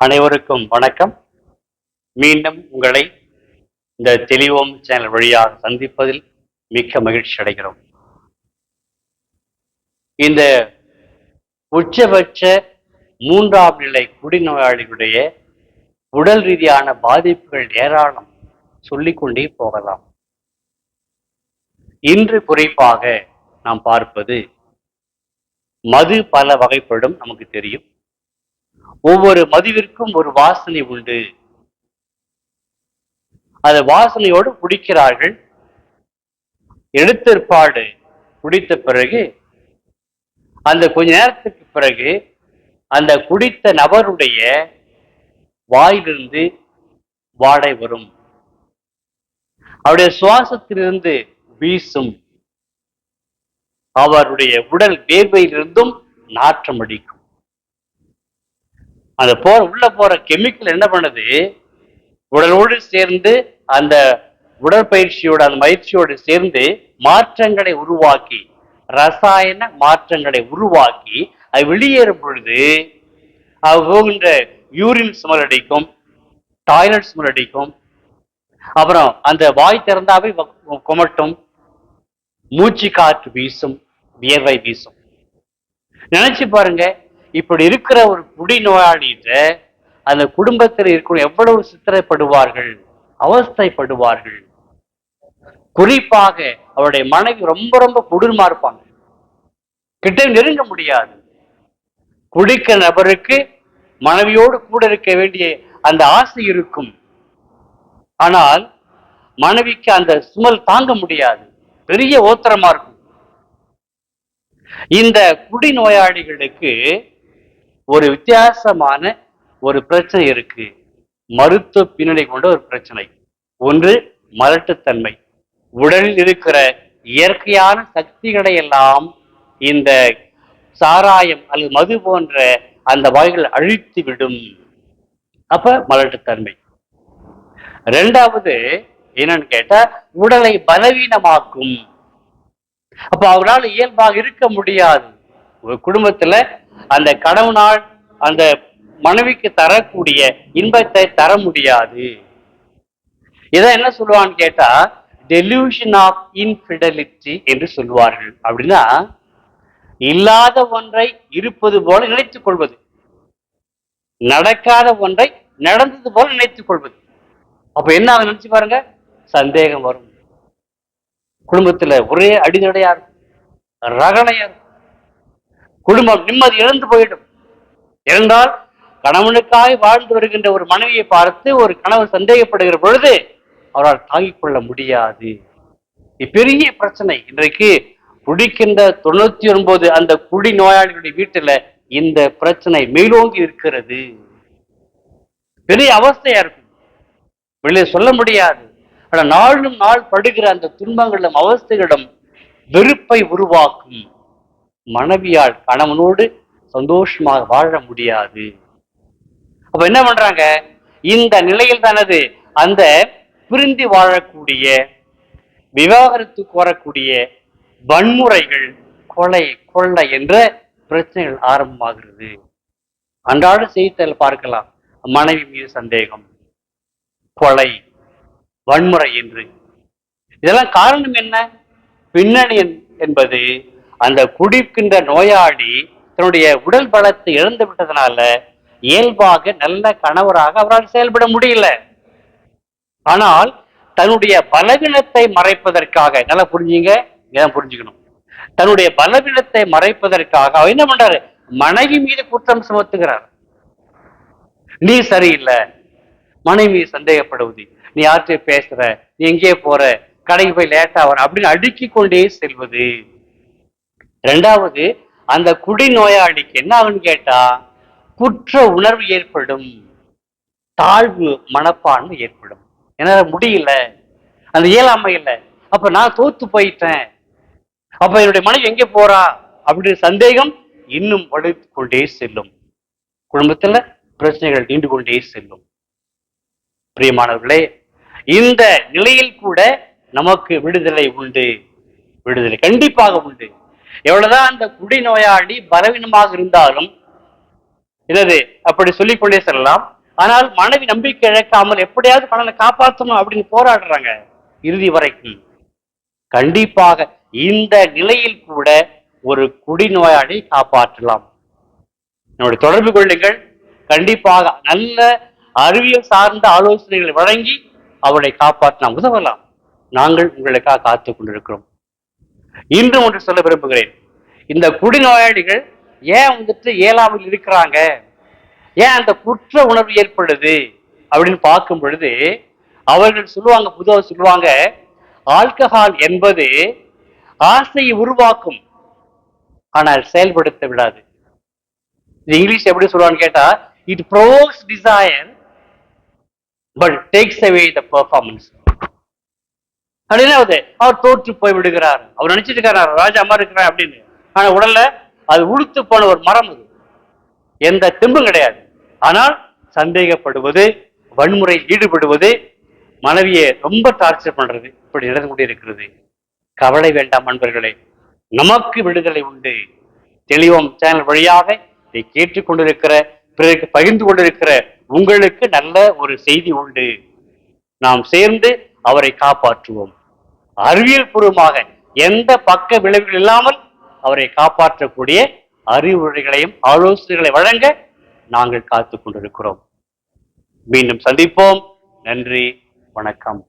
அனைவருக்கும் வணக்கம். மீண்டும் உங்களை இந்த தெளிவோம் சேனல் வழியாக சந்திப்பதில் மிக்க மகிழ்ச்சி அடைகிறோம். இந்த உச்சபட்ச மூன்றாம் நிலை குடிநோயாளிகளுடைய உடல் ரீதியான பாதிப்புகள் ஏராளம் சொல்லிக்கொண்டே போகலாம். இன்று குறிப்பாக நாம் பார்ப்பது மது பல வகைப்படும் நமக்கு தெரியும். ஒவ்வொரு மதுவிற்கும் ஒரு வாசனை உண்டு. அந்த வாசனையோடு குடிக்கிறார்கள். எடுத்தற்பாடு குடித்த பிறகு அந்த கொஞ்ச நேரத்துக்கு பிறகு அந்த குடித்த நபருடைய வாயிலிருந்து வாடை வரும். அவருடைய சுவாசத்திலிருந்து வீசும். அவருடைய உடல் வேர்வையிலிருந்தும் நாற்றம் அடிக்கும் அந்த போற உள்ள போற கெமிக்கல் என்ன பண்ணுது? உடலோடு சேர்ந்து அந்த உடற்பயிற்சியோட அந்த பயிற்சியோடு சேர்ந்து மாற்றங்களை உருவாக்கி ரசாயன மாற்றங்களை உருவாக்கி அது வெளியேறும் பொழுது அது போகின்ற யூரின் ஸ்மெல் அடிக்கும் டாய்லெட் ஸ்மெல் அடிக்கும். அப்புறம் அந்த வாய் திறந்தாவே குமட்டும். மூச்சு காற்று வீசும் வியர்வை வீசும். நினைச்சு பாருங்க இப்படி இருக்கிற ஒரு குடிநோயாளிகிட்ட அந்த குடும்பத்தில் இருக்கிற எவ்வளவு சித்திரப்படுவார்கள் அவஸ்தைப்படுவார்கள். குறிப்பாக அவருடைய மனைவி ரொம்ப ரொம்ப குடும்பமா இருப்பாங்க. கிட்ட நெருங்க முடியாது. குடிக்க நபருக்கு மனைவியோடு கூட இருக்க வேண்டிய அந்த ஆசை இருக்கும். ஆனால் மனைவிக்கு அந்த சுமல் தாங்க முடியாது. பெரிய ஓத்திரமா இருக்கும். இந்த குடிநோயாளிகளுக்கு ஒரு வித்தியாசமான ஒரு பிரச்சனை இருக்கு. மருத்துவ பின்னணி கொண்ட ஒரு பிரச்சனை. ஒன்று மலட்டுத்தன்மை. உடலில் இருக்கிற இயற்கையான சக்திகளை எல்லாம் இந்த சாராயம் அல்லது மது போன்ற அந்த வகைகள் அழித்து விடும். அப்ப மலட்டுத்தன்மை. ரெண்டாவது என்னன்னு கேட்டா உடலை பலவீனமாக்கும். அப்ப அவரால் இயல்பாக இருக்க முடியாது. ஒரு குடும்பத்துல அந்த கணவனால் அந்த மனைவிக்கு தரக்கூடிய இன்பத்தை தர முடியாது. இதை என்ன சொல்லுவான்னு கேட்டா டெலியூஷன் ஆஃப் இன்ஃபிடலிட்டி என்று சொல்வார்கள் அப்படின்னா இல்லாத ஒன்றை இருப்பது போல நினைத்துக் கொள்வது. நடக்காத ஒன்றை நடந்தது போல நினைத்துக் கொள்வது. அப்ப என்ன ஆகும் நினைச்சு பாருங்க? சந்தேகம் வரும். குடும்பத்துல ஒரே அடிதடையா இருக்கும். ரகளையா இருக்கும். குடும்பம் நிம்மதி இழந்து போயிடும். இருந்தால் கணவனுக்காய் வாழ்ந்து வருகின்ற ஒரு மனைவியை பார்த்து ஒரு கணவன் சந்தேகப்படுகிற பொழுது அவரால் தாங்கிக் கொள்ள முடியாது. பெரிய பிரச்சனை. இன்றைக்கு குடிக்கின்ற தொண்ணூத்தி ஒன்பது அந்த குடி நோயாளிகளுடைய வீட்டுல இந்த பிரச்சனை மேலோங்கி இருக்கிறது. பெரிய அவஸ்தையா இருக்கும். வெளியே சொல்ல முடியாது. ஆனா நாளும் நாள் படுகிற அந்த துன்பங்களும் அவஸ்தைகளிடம் வெறுப்பை உருவாக்கும். மனைவியால் கணவனோடு சந்தோஷமாக வாழ முடியாது. அப்ப என்ன பண்றாங்க? இந்த நிலையில் தனது அந்த பிரிந்து வாழக்கூடிய விவாகரத்து கோரக்கூடிய வன்முறைகள் கொலை கொள்ளை என்ற பிரச்சனைகள் ஆரம்பமாகிறது. அன்றாட செய்தித்தாள் பார்க்கலாம். மனைவி மீது சந்தேகம் கொலை வன்முறை என்று. இதெல்லாம் காரணம் என்ன? பின்னணி என்பது அந்த குடிக்கின்ற நோயாளி தன்னுடைய உடல் பலத்தை இழந்து விட்டதனால இயல்பாக நல்ல கணவராக அவரால் செயல்பட முடியல. ஆனால் தன்னுடைய பலவீனத்தை மறைப்பதற்காக நல்லா புரிஞ்சுங்க? இதான் புரிஞ்சுக்கணும்? தன்னுடைய பலவீனத்தை மறைப்பதற்காக அவர் என்ன பண்றாரு? மனைவி மீது குற்றம் சுமத்துகிறார். நீ சரியில்லை. மனைவி சந்தேகப்படுவது. நீ யார்கிட்ட பேசுற. நீ எங்கே போற. கடைக்கு போய் லேட்டா வர அப்படின்னு அடுக்கி கொண்டே செல்வது. ரெண்டாவது அந்த குடி நோயாளிக்கு என்ன ஆகுன்னு கேட்டா குற்ற உணர்வு ஏற்படும். தாழ்வு மனப்பான்மை ஏற்படும். என்னால முடியல. அந்த இயலாமை இல்லை. அப்ப நான் தோத்து போயிட்டேன். அப்ப என்னுடைய மனைவி எங்கே போறா? அப்படின்னு சந்தேகம் இன்னும் வலுத்து கொண்டே செல்லும். குடும்பத்துல பிரச்சனைகள் நீண்டு கொண்டே செல்லும். பிரியமானவர்களே இந்த நிலையில் கூட நமக்கு விடுதலை உண்டு. விடுதலை கண்டிப்பாக உண்டு. எவ்வளவுதான் அந்த குடிநோயாளி பலவீனமாக இருந்தாலும் என்னது அப்படி சொல்லிக்கொண்டே செல்லலாம். ஆனால் மனைவி நம்பிக்கை இழக்காமல் எப்படியாவது கணவனை காப்பாற்றணும் அப்படின்னு போராடுறாங்க இறுதி வரைக்கும். கண்டிப்பாக இந்த நிலையில் கூட ஒரு குடிநோயாளி காப்பாற்றலாம். என்னுடைய தொடர்பு கொள்ளுங்கள். கண்டிப்பாக நல்ல அறிவியல் சார்ந்த ஆலோசனைகளை வழங்கி அவளை காப்பாற்றலாம் உதவலாம். நாங்கள் உங்களுக்காக காத்து கொண்டிருக்கிறோம். இன்று ஒன்று சொல்ல விரும்புகிறேன். இந்த குடிநோயாளிகள் ஏன் வந்துட்டு இயலாமல் இருக்கிறாங்க? ஏன் அந்த குற்ற உணர்வு ஏற்படுது? அப்படின்னு பார்க்கும் பொழுது அவர்கள் சொல்லுவாங்க புதுவாக சொல்லுவாங்க ஆல்கஹால் என்பது ஆசையை உருவாக்கும் ஆனால் செயல்படுத்த விடாது. இது இங்கிலீஷ் எப்படி சொல்லுவான்னு கேட்டா it pros design but takes away the performance அப்படின்னாவது அவர் தோற்று போய் விடுகிறார் அவர் நினைச்சிட்டு இருக்காரு ராஜா மாதிரி இருக்கிறார் அப்படின்னு. ஆனா உடல்ல அது உளுத்து போன ஒரு மரம் அது. எந்த தெம்பும் கிடையாது. ஆனால் சந்தேகப்படுவது வன்முறையில் ஈடுபடுவது மனைவியை ரொம்ப டார்ச்சர் பண்றது இப்படி நடந்து கொண்டிருக்கிறது. கவலை வேண்டாம் அன்பர்களே. நமக்கு விடுதலை உண்டு. தெளிவம் சேனல் வழியாக இதை கேட்டுக்கொண்டிருக்கிற பிறருக்கு பகிர்ந்து கொண்டிருக்கிற உங்களுக்கு நல்ல ஒரு செய்தி உண்டு. நாம் சேர்ந்து அவரை காப்பாற்றுவோம். அறிவியல் பூர்வமாக எந்த பக்க விளைவுகள் இல்லாமல் அவரை காப்பாற்றக்கூடிய அறிவுரைகளையும் ஆலோசனைகளை வழங்க நாங்கள் காத்து கொண்டிருக்கிறோம். மீண்டும் சந்திப்போம். நன்றி வணக்கம்.